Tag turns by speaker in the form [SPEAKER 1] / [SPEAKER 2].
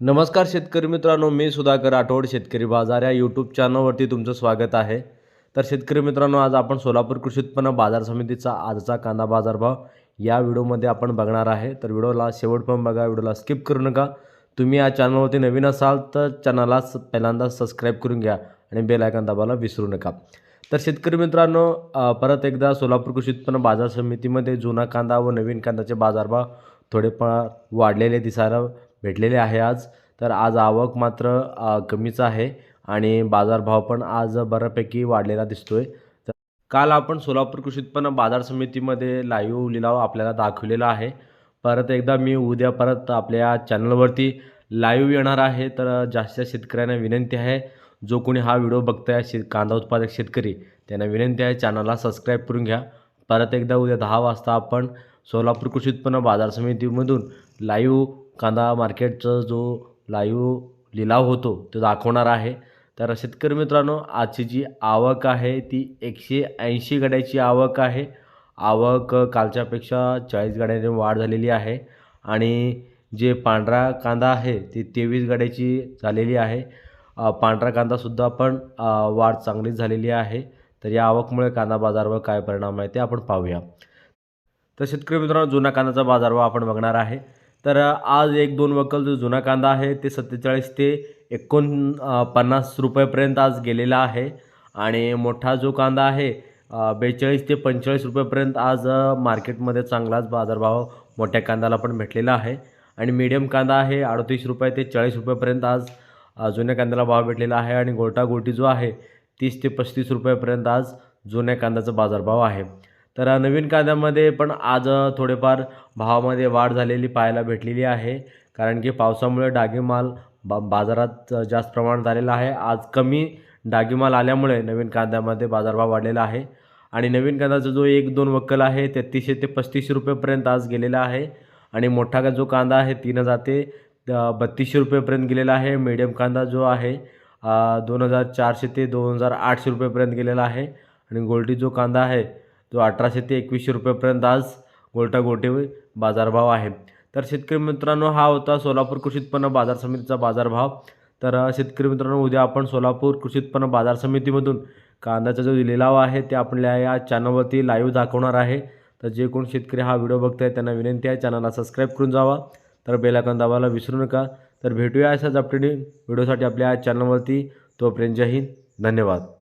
[SPEAKER 1] नमस्कार शेतकरी मित्रांनो मी सुधाकर राठोड शेतकरी बाजार या यूट्यूब चॅनलवरती तुमचं स्वागत आहे. तर शेतकरी मित्रांनो आज आपण सोलापूर कृषी उत्पन्न बाजार समितीचा आजचा कांदा बाजारभाव या व्हिडिओमध्ये आपण बघणार आहे. तर व्हिडिओला शेवटपर्यंत बघा व्हिडिओला स्किप करू नका. तुम्ही या चॅनलवरती नवीन असाल तर चॅनलला पहिल्यांदा सबस्क्राईब करून घ्या आणि बेल आयकॉन दाबायला विसरू नका. तर शेतकरी मित्रांनो परत एकदा सोलापूर कृषी उत्पन्न बाजार समितीमध्ये जुना कांदा व नवीन कांद्याचे बाजारभाव थोडेफार वाढलेले दिसायला भेटलेले आहे आज. तर आज आवक मात्र कमीच आहे आणि बाजारभाव पण आज बऱ्यापैकी वाढलेला दिसतोय. तर काल आपण सोलापूर कृषी उत्पन्न बाजार समितीमध्ये लाईव्ह लिलाव आपल्याला दाखवलेला आहे. परत एकदा मी उद्या परत आपल्या चॅनलवरती लाईव्ह येणार आहे. तर जास्त शेतकऱ्यांना विनंती आहे जो कोणी हा व्हिडिओ बघताय शेत कांदा उत्पादक शेतकरी त्यांना विनंती आहे चॅनलला सबस्क्राईब करून घ्या. परत एकदा उद्या दहा वाजता आपण सोलापूर कृषी उत्पन्न बाजार समितीमधून लाईव्ह कांदा मार्केटचा जो लाईव लिलाव होतो तो दाखवणार आहे. तर शेतकरी मित्रांनो आजची जी आवक आहे ती एकशे ऐंशी गाड्याची आवक आहे. आवक कालच्यापेक्षा चाळीस गाड्याने वाढ झालेली आहे. आणि जे पांढरा कांदा आहे ती तेवीस गाड्याची झालेली आहे. पांढरा कांदासुद्धा पण वाढ चांगलीच झालेली आहे. तर या आवकमुळे कांदा बाजारावर काय परिणाम आहे ते आपण पाहूया. तर शेतकरी मित्रांनो जुना कांद्याचा बाजारभाव आपण बघणार आहे. तर आज एक दोन वक्कल जो जुना कांदा आहे ते सत्तेचाळीस ते एकोण पन्नास रुपयेपर्यंत आज गेलेला आहे. आणि मोठा जो कांदा आहे बेचाळीस ते पंचेचाळीस रुपयेपर्यंत आज मार्केटमध्ये चांगलाच बाजारभाव मोठ्या कांद्याला पण भेटलेला आहे. आणि मीडियम कांदा आहे अडतीस रुपये ते चाळीस रुपयेपर्यंत आज जुन्या कांद्याला भाव भेटलेला आहे. आणि गोटा गोटी जो आहे तीस ते पस्तीस रुपयेपर्यंत आज जुन्या कांद्याचा बाजारभाव आहे. तर नवीन कांद्यामध्ये पण आज थोडेफार भावामध्ये वाढ झालेली पाहायला भेटलेली आहे. कारण की पावसामुळे डागी माल बा बाजारात जास्त प्रमाणात आलेला आहे. आज कमी डागी माल आल्यामुळे नवीन कांद्यामध्ये बाजारभाव वाढलेला आहे. आणि नवीन कांद्याचा जो एक दोन वक्कल आहे तेहतीसशे ते पस्तीसशे रुपयेपर्यंत आज गेलेला आहे. आणि मोठा का जो कांदा आहे तीन हजार ते बत्तीसशे रुपयेपर्यंत गेलेला आहे. मीडियम कांदा जो आहे दोन हजार चारशे ते दोन हजार आठशे रुपयेपर्यंत गेलेला आहे. आणि गोल्डी जो कांदा आहे तो अठराशे ते एकवीसशे रुपयेपर्यंत आज गोलटागोटी बाजारभाव आहे. तर शेतकरी मित्रांनो हा होता सोलापूर कृषी उत्पन्न बाजार समितीचा बाजारभाव. तर शेतकरी मित्रांनो उद्या आपण सोलापूर कृषी उत्पन्न बाजार समितीमधून कांद्याचा जो लिलाव आहे ते आपल्या या चॅनलवरती लाईव्ह दाखवणार आहे. तर जे कोण शेतकरी हा व्हिडिओ बघताय त्यांना विनंती आहे चॅनलला सबस्क्राईब करून जावा. तर बेलाकन दाबायला विसरू नका. तर भेटूया अशाच अपडेट व्हिडिओसाठी आपल्या चॅनलवरती. तोपर्यंत जय हिंद. धन्यवाद.